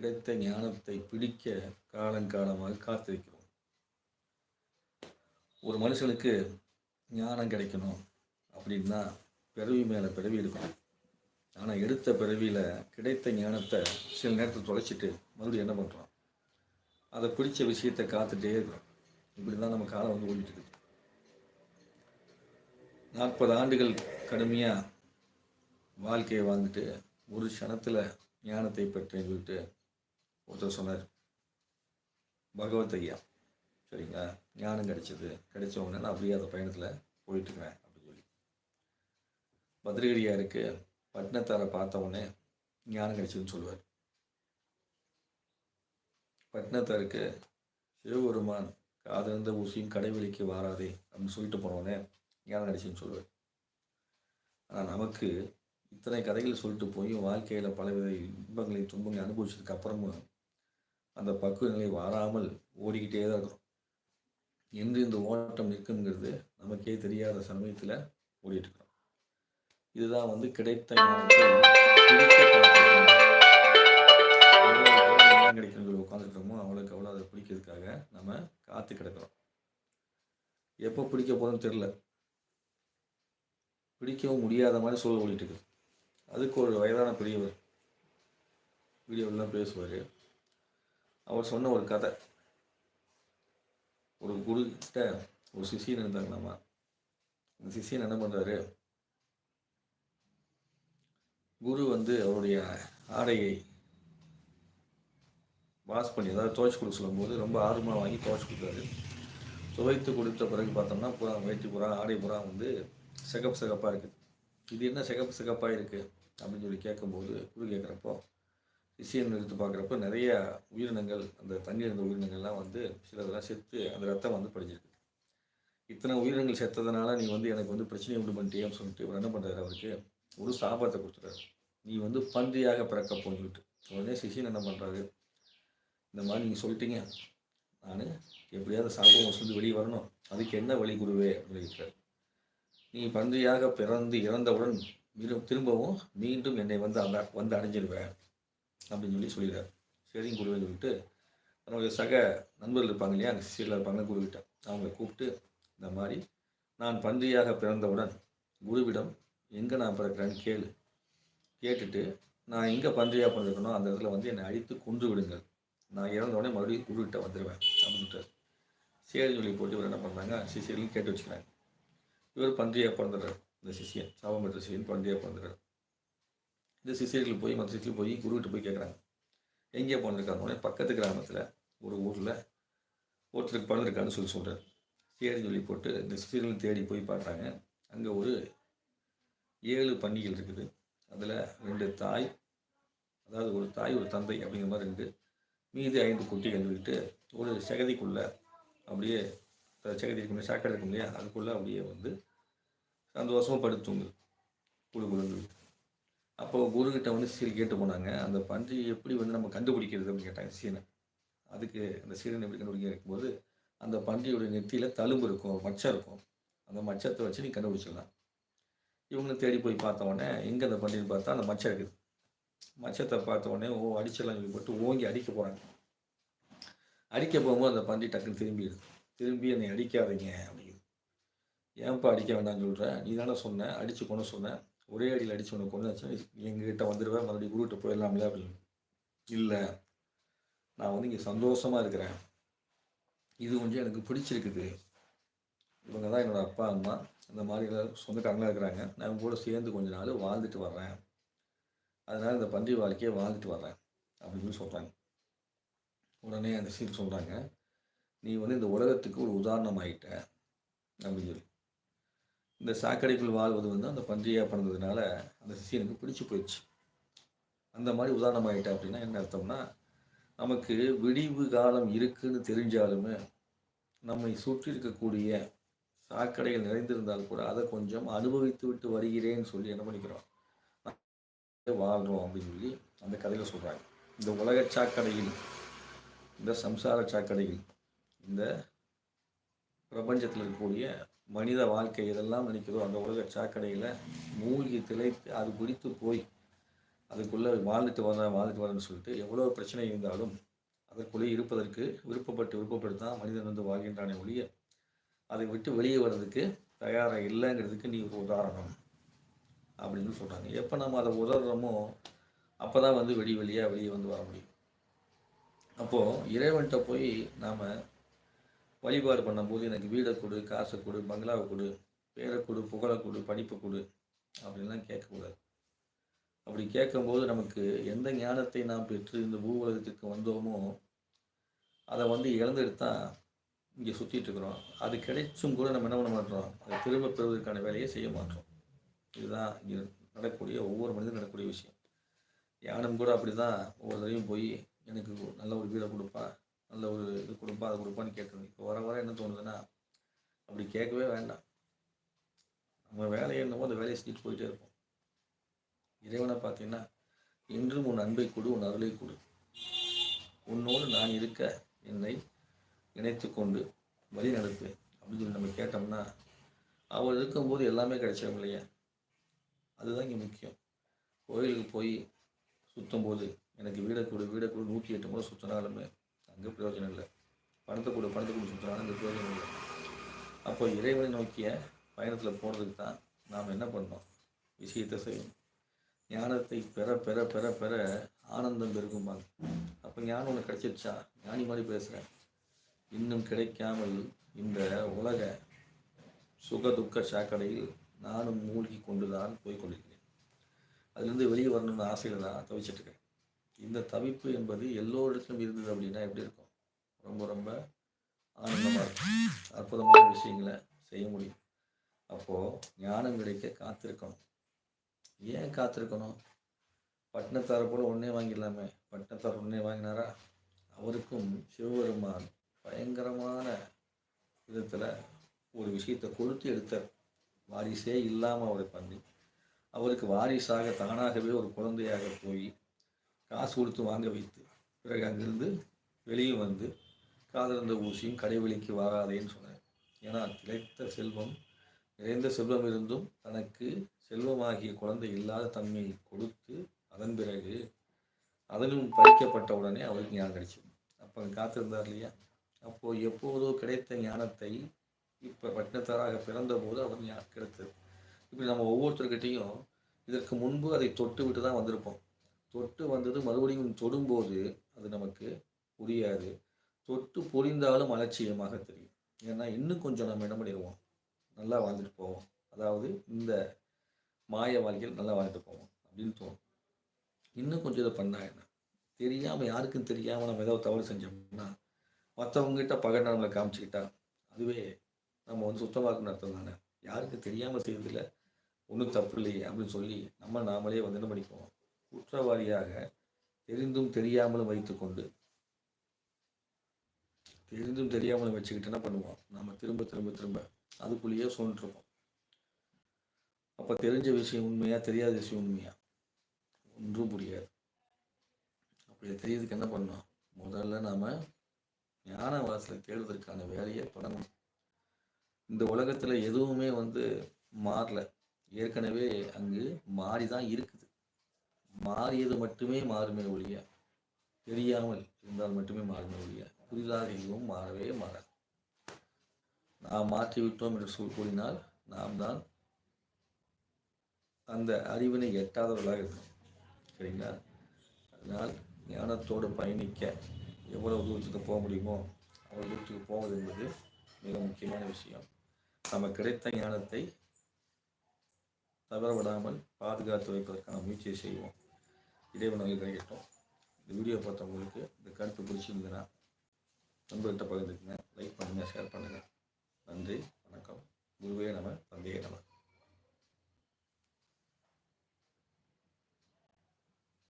கிடைத்த ஞானத்தை பிடிக்க காலங்காலமாக காத்திருக்கிறோம். ஒரு மனுஷனுக்கு ஞானம் கிடைக்கணும் அப்படின்னா பிறவி மேலே பிறவி இருக்கும் ஆனால் எடுத்த பிறவியில் கிடைத்த ஞானத்தை சில நேரத்தில் தொலைச்சிட்டு மறுபடியும் என்ன பண்ணுறோம் அதை பிடிச்ச விஷயத்தை காத்துட்டே இருக்கிறோம். இப்படி தான் நம்ம காலம் வந்து ஓடிட்டு இருக்கு நாற்பது ஆண்டுகள் கடுமையாக வாழ்க்கையை வாழ்ந்துட்டு ஒரு க்ஷணத்தில் ஞானத்தை பெற்றேன்னு சொல்லிட்டு ஒருத்தர் சொன்னார் பகவத் ஐயா சரிங்களா? ஞானம் கிடைச்சது கிடைச்ச உடனே நான் அப்படியே அந்த பயணத்தில் போயிட்டுருக்கேன் அப்படின்னு சொல்லி. பத்ரகிரியாருக்கு பட்டினத்தாரை பார்த்த உடனே ஞானம் கிடைச்சதுன்னு சொல்லுவார். பட்டினத்தாருக்கு சிவபெருமான் காதிருந்த ஊசியும் கடைவெளிக்கு வாராதே அப்படின்னு சொல்லிட்டு போனவுடனே ஞானம் கிடைச்சுன்னு சொல்லுவார். ஆனால் நமக்கு இத்தனை கதைகள் சொல்லிட்டு போய் வாழ்க்கையில் பலவித இன்பங்களை துன்பங்களை அனுபவிச்சதுக்கு அப்புறமும் அந்த பக்குவ நிலை வாராமல் ஓடிக்கிட்டே தான் இருக்கும். என்று இந்த ஓட்டம் நிற்குங்கிறது நமக்கே தெரியாத சமயத்தில் ஓடிட்டு இருக்கிறோம். இதுதான் வந்து கிடைத்த ஞானத்தை பிடிக்க உட்காந்துருக்கோமோ அவளுக்கு அவ்வளோ அதை பிடிக்கிறதுக்காக நம்ம காத்து கிடக்கிறோம். எப்போ பிடிக்க போகிறோம்னு தெரில பிடிக்கவும் முடியாத மாதிரி சூழல் ஓடிட்டு இருக்குது. அதுக்கு ஒரு வயதான பெரியவர் வீடியோலாம் பேசுவார். அவர் சொன்ன ஒரு கதை. ஒரு குரு கிட்ட ஒரு சிஷியன் இருந்தாங்களாமா? அந்த சிஷியன் என்ன பண்ணுறாரு குரு வந்து அவருடைய ஆடையை வாஷ் பண்ணி அதாவது துவைச்சு கொடுக்க சொல்லும்போது ரொம்ப ஆர்வமாக வாங்கி துவைச்சு கொடுத்தாரு. துவைத்து கொடுத்த பிறகு பார்த்தோம்னா புறா வயிற்று புறா ஆடை புறா வந்து சிகப்பு சிகப்பாக இருக்குது இது என்ன சிகப்பு சிகப்பாக இருக்குது அப்படின்னு சொல்லி கேட்கும்போது குரு கேட்குறப்போ சிஷியன் எடுத்து பார்க்குறப்ப நிறைய உயிரினங்கள் அந்த தண்ணி இருந்த உயிரினங்கள்லாம் வந்து சிலதெல்லாம் செத்து அந்த ரத்தம் வந்து படிஞ்சிருக்கு. இத்தனை உயிரினங்கள் செத்ததுனால நீ வந்து எனக்கு வந்து பிரச்சனையை உண்டு பண்ணிட்டேன்னு சொல்லிட்டு இவர் என்ன பண்ணுறாரு அவருக்கு? ஒரு சாபத்தை கொடுத்துறாரு நீ வந்து பன்றியாக பிறக்க போன்னுட்டு உடனே சிஷியன் என்ன பண்ணுறாரு இந்த மாதிரி நீங்கள் சொல்லிட்டீங்க. நான் எப்படியாவது சாபம் சொல்லி வெளியே வரணும். அதுக்கு என்ன வழி குருவே? அப்படின்னு நீ பன்றியாக பிறந்து இறந்தவுடன் மீண்டும் திரும்பவும் மீண்டும் என்னை வந்து அந்த வந்து அடைஞ்சிடுவேன் அப்படின்னு சொல்லி சொல்லிடுறார். சரிங்க குருவேன்னு சொல்லிட்டு நம்மளுடைய சக நண்பர்கள் இருப்பாங்க இல்லையா? அங்கே சிசியில் இருப்பாங்க. குருவிட்ட அவங்க கூப்பிட்டு இந்த மாதிரி நான் பன்றியாக பிறந்தவுடன் குருவிடம் எங்கே நான் பிறக்கிறேன்னு கேளு. கேட்டுட்டு நான் எங்கே பன்றியாக பிறந்திருக்கணும் அந்த இடத்துல வந்து என்னை அடித்து கொன்று விடுங்கள். நான் இறந்தவுடனே மறுபடியும் குருவிட்ட வந்துடுவேன் அப்படின்ட்டு சரி சொல்லி போட்டு இவர் என்ன பண்ணுறாங்க சிசியர்களும் கேட்டு வச்சுக்கிறாங்க. இவர் பன்றியாக பிறந்துடுறார். இந்த சிஷியன் சாபம் பெற்ற சிஷியன் பன்றியாக பிறந்துடுறார். இந்த சிஷியர்கள் போய் மற்ற சிஷியர்கள் போய் குருவிட்டு போய் கேட்குறாங்க எங்கே பிறந்திருக்காங்க உடனே பக்கத்து கிராமத்தில் ஒரு ஊரில் ஒருத்தருக்கு பிறந்திருக்கான்னு சொல்லி சொல்கிறார் சரின்னு சொல்லி போட்டு இந்த சிஷியர்கள் தேடி போய் பார்க்குறாங்க அங்கே ஒரு ஏழு பன்னிகள் இருக்குது. அதில் ரெண்டு தாய் அதாவது ஒரு தாய் ஒரு தந்தை அப்படிங்கிற மாதிரி ரெண்டு. மீதி ஐந்து குட்டிகள் சொல்லிட்டு ஒரு சகதிக்குள்ளே அப்படியே சகதி செகதி இருக்கும் சாக்கடை இருக்கும் இல்லையா? அதுக்குள்ளே அப்படியே வந்து சந்தோஷமாக படுத்துங்க குழு குழுன்னு அப்போ குருக்கிட்ட வந்து சீல் கேட்டு போனாங்க. அந்த பன்றி எப்படி வந்து நம்ம கண்டுபிடிக்கிறது அப்படின்னு கேட்டாங்க சீனை அதுக்கு அந்த சீரனை எப்படி கண்டுபிடிக்க இருக்கும்போது அந்த பன்றியோட நெத்தியில் தழும்பு இருக்கும் மச்சம் இருக்கும். அந்த மச்சத்தை வச்சு நீ கண்டுபிடிச்சிடலாம். இவங்களும் தேடி போய் பார்த்த உடனே எங்கே அந்த பன்றின்னு பார்த்தா அந்த மச்சம் இருக்குது. மச்சத்தை பார்த்த உடனே ஓ அடிச்சிடலாம் சொல்லி போட்டு ஓங்கி அடிக்க போகிறாங்க அடிக்க போகும்போது அந்த பன்றி டக்குன்னு திரும்பிடுது. திரும்பி என்னை அடிக்காதீங்க அப்படிங்குது. ஏன்ப்பா அடிக்க வேண்டாம்னு சொல்கிறேன் நீ தானே சொன்ன அடித்து கொண்டு சொன்னேன் ஒரே அடியில் அடித்து உனக்கு கொண்டு வச்சு எங்ககிட்ட வந்துடுவேன் மறுபடியும் குருகிட்ட போயிடலாம்ல அப்படின்னு இல்லை நான் வந்து இங்கே சந்தோஷமாக இருக்கிறேன். இது கொஞ்சம் எனக்கு பிடிச்சிருக்குது. இவங்க தான் என்னோடய அப்பா அம்மா அந்த மாதிரி எல்லாம் சொந்தக்காரங்களாக இருக்கிறாங்க. நான் இவங்க கூட சேர்ந்து கொஞ்ச நாள் வாழ்ந்துட்டு வர்றேன். அதனால் இந்த பன்றி வாழ்க்கையை வாழ்ந்துட்டு வர்றேன் அப்படின்னு சொல்கிறாங்க உடனே அந்த சீல் சொல்கிறாங்க நீ வந்து இந்த உலகத்துக்கு ஒரு உதாரணம் ஆகிட்ட அப்படின்னு சொல்லி. இந்த சாக்கடைக்குள் வாழ்வது வந்து அந்த பன்றியாக பிறந்ததுனால அந்த சிஷியனுக்கு பிடிச்சி போயிடுச்சு. அந்த மாதிரி உதாரணம் ஆகிட்டா அப்படின்னா என்ன அர்த்தம்னா நமக்கு விடிவு காலம் இருக்குன்னு தெரிஞ்சாலுமே நம்மை சுற்றி இருக்கக்கூடிய சாக்கடைகள் நிறைந்திருந்தால் கூட அதை கொஞ்சம் அனுபவித்து விட்டு வருகிறேன்னு சொல்லி என்ன பண்ணிக்கிறோம்? வாழ்கிறோம் அப்படின்னு சொல்லி அந்த கதையில் சொல்கிறாங்க இந்த உலக சாக்கடையில் இந்த சம்சார சாக்கடையில் இந்த பிரபஞ்சத்தில் இருக்கக்கூடிய மனித வாழ்க்கை எதெல்லாம் நினைக்கிறதோ அந்த உலக சாக்கடையில் மூழ்கி திளைத்து அது குறித்து போய் அதுக்குள்ளே வாழ்ந்துட்டு வரேன் வாழ்ந்துட்டு வரேன்னு சொல்லிட்டு எவ்வளோ பிரச்சனை இருந்தாலும் அதற்குள்ளே இருப்பதற்கு விருப்பப்பட்டு விருப்பப்பட்டு தான் மனிதன் வந்து வாழ்கின்றானே ஒழிய அதை விட்டு வெளியே வர்றதுக்கு தயாராக இல்லைங்கிறதுக்கு நீ ஒரு உதாரணம் அப்படின்னு சொல்கிறாங்க எப்போ நம்ம அதை உதறோமோ அப்போ தான் வந்து வெளி வெளியாக வெளியே வந்து வர முடியும். அப்போது இறைவன்கிட்ட போய் நாம் வழிபாடு பண்ணும்போது எனக்கு வீடை கொடு காசை கொடு பங்களாவை கொடு பேரை கொடு புகழை கொடு படிப்பை கொடு அப்படின்லாம் கேட்கக்கூடாது. அப்படி கேட்கும்போது நமக்கு எந்த ஞானத்தை நாம் பெற்று இந்த பூவுலகத்துக்கு வந்தோமோ அதை வந்து இழந்துட்டு தான் இங்கே சுற்றிட்டுருக்குறோம் அது கிடைச்சும் கூட நம்ம என்ன பண்ண மாட்டோம்? அதை திரும்ப பெறுவதற்கான வேலையை செய்ய மாட்டோம். இதுதான் இங்கே நடக்கக்கூடிய ஒவ்வொரு மனிதனும் நடக்கக்கூடிய விஷயம். யானம் கூட அப்படி தான் ஒவ்வொரு தடவையும் போய் எனக்கு நல்ல ஒரு வீடை கொடுப்பா நல்ல ஒரு இது கொடுப்பா அது கொடுப்பான்னு கேட்கணும். இப்போ வர வர என்ன தோணுதுன்னா அப்படி கேட்கவே வேண்டாம். நம்ம வேலையை என்னமோ அந்த வேலையை செஞ்சுட்டு போயிட்டே இருப்போம். இறைவனை பார்த்தீங்கன்னா இன்றும் உன் அன்பை கொடு உன் அருளை கொடு. உன்னோடு நான் இருக்க என்னை இணைத்து கொண்டு வழி நடப்பேன் அப்படின்னு சொல்லி நம்ம கேட்டோம்னா அவர் இருக்கும்போது எல்லாமே கிடைச்சிடும் இல்லையா? அதுதான் இங்கே முக்கியம். கோயிலுக்கு போய் சுற்றும் போது எனக்கு வீடை கொடு வீடை கொடு நூற்றி எட்டு முறை சுற்றினாலுமே அங்கே பிரயோஜனம் இல்லை. பணத்தை கொடு பணத்தை கொடு சுற்றினாலும் அங்கே பிரயோஜனம் இல்லை. அப்போ இறைவனை நோக்கிய பயணத்தில் போகிறதுக்கு தான் நாம் என்ன பண்ணோம் விஷயத்தை செய்யணும். ஞானத்தை பெற பெற பெற பெற ஆனந்தம் பெருகும்பாங்க அப்போ ஞானம் ஒன்று கிடைச்சிருச்சா? ஞானி மாதிரி பேசுகிறேன் இன்னும் கிடைக்காமல் இந்த உலக சுக துக்க சாக்கடையில் நானும் மூழ்கி கொண்டு தான் போய் கொண்டிருக்கிறேன் அதுலேருந்து வெளியே வரணும்னு ஆசையில் தான் தவிச்சிட்ருக்கேன் இந்த தவிப்பு என்பது எல்லோரிடத்திலும் இருந்தது அப்படின்னா எப்படி இருக்கும்? ரொம்ப ரொம்ப ஆனந்தமாக இருக்கும். அற்புதமான விஷயங்களை செய்ய முடியும். அப்போது ஞானம் கிடைக்க காத்திருக்கணும். ஏன் காத்திருக்கணும்? பட்டினத்தாரை போல ஒன்றே வாங்கிடலாமே. பட்டினத்தார் ஒன்றே வாங்கினாரா? அவருக்கும் சிவபெருமான் பயங்கரமான விதத்தில் ஒரு விஷயத்தை கொடுத்து எடுத்தார். வாரிசே இல்லாமல் அவரை பண்ணி. அவருக்கு வாரிசாக தானாகவே ஒரு குழந்தையாக போய் காசு கொடுத்து வாங்க வைத்து பிறகு அங்கிருந்து வெளியே வந்து காதலந்த ஊசியும் கடைவெளிக்கு வராதேன்னு சொன்னார். ஏன்னா திளைத்த செல்வம் நிறைந்த செல்வம் இருந்தும் தனக்கு செல்வமாகிய குழந்தை இல்லாத தன்மையை கொடுத்து அதன் பிறகு அதனும் பறிக்கப்பட்ட உடனே அவருக்கு ஞானம் கிடைச்சது. அப்போ காத்திருந்தார் இல்லையா? அப்போது எப்போதோ கிடைத்த ஞானத்தை இப்போ பட்டினத்தாராக பிறந்தபோது அவர் ஞானம் கிடைத்தது. இப்படி நம்ம ஒவ்வொருத்தர்கிட்டையும் இதற்கு முன்பு அதை தொட்டு விட்டு தான் வந்திருப்போம். தொட்டு வந்தது மறுபடியும் தொடும்போது அது நமக்கு புரியாது. தொட்டு புரிந்தாலும் அலட்சியமாக தெரியும். ஏன்னா இன்னும் கொஞ்சம் நம்ம என்ன பண்ணிடுவோம்? நல்லா வாழ்ந்துட்டு போவோம். அதாவது இந்த மாய வாழ்க்கையில் நல்லா வாழ்ந்துட்டு போவோம் அப்படின்னு தோணும். இன்னும் கொஞ்சம் இதை பண்ணா என்ன? தெரியாமல் யாருக்கும் தெரியாமல் நம்ம ஏதாவது தவறு செஞ்சோம்னா மற்றவங்ககிட்ட பகை நம்மளை காமிச்சிக்கிட்டா அதுவே நம்ம வந்து சுத்தமாக்குன்னு அர்த்தம் தானே? யாருக்கு தெரியாமல் செய்யறதில்ல. ஒன்றும் தப்பு இல்லையே அப்படின்னு சொல்லி நம்ம நாமளே வந்து என்ன பண்ணிக்குவோம்? குற்றவாளியாக தெரிந்தும் தெரியாமலும் வைத்துக்கொண்டு தெரிந்தும் தெரியாமலும் வச்சுக்கிட்டு என்ன பண்ணுவோம்? நம்ம திரும்ப திரும்ப திரும்ப அதுக்குள்ளேயே சொல்லிட்டுருப்போம் அப்போ தெரிஞ்ச விஷயம் உண்மையா தெரியாத விஷயம் உண்மையா? ஒன்றும் புரியாது. அப்படி தெரியுதுக்கு என்ன பண்ணோம் முதல்ல நாம் ஞான வாசலை தேடுவதற்கான வேலையை தொடங்கணும். இந்த உலகத்தில் எதுவுமே வந்து மாறல. ஏற்கனவே அங்கு மாறி தான் இருக்குது. மாறியது மட்டுமே மாறுமே ஒழிய தெரியாமல் இருந்தால் மட்டுமே மாறுமே ஒழிய புதிதாக எதுவும் மாறவே மாறாது. நாம் மாற்றி விட்டோம் என்று சொல் கூறினால் நாம் தான் அந்த அறிவினை எட்டாதவர்களாக இருக்கணும். சரிங்களா? அதனால் ஞானத்தோடு பயணிக்க எவ்வளவு தூரத்துக்கு போக முடியுமோ அவ்வளோ தூரத்துக்கு போவது என்பது மிக முக்கியமான விஷயம். நம்ம கிடைத்த ஞானத்தை தவற விடாமல் பாதுகாத்து வைப்பதற்கான முயற்சியை செய்வோம். இறைவன் கிடைக்கட்டும் இந்த வீடியோ பார்த்தவங்களுக்கு இந்த கருத்து பிடிச்சிருந்ததுன்னா நண்பர்கிட்ட பகிர்ந்துக்குங்க. லைக் பண்ணுங்கள் ஷேர் பண்ணுங்கள் நன்றி வணக்கம். குருவே நம்ம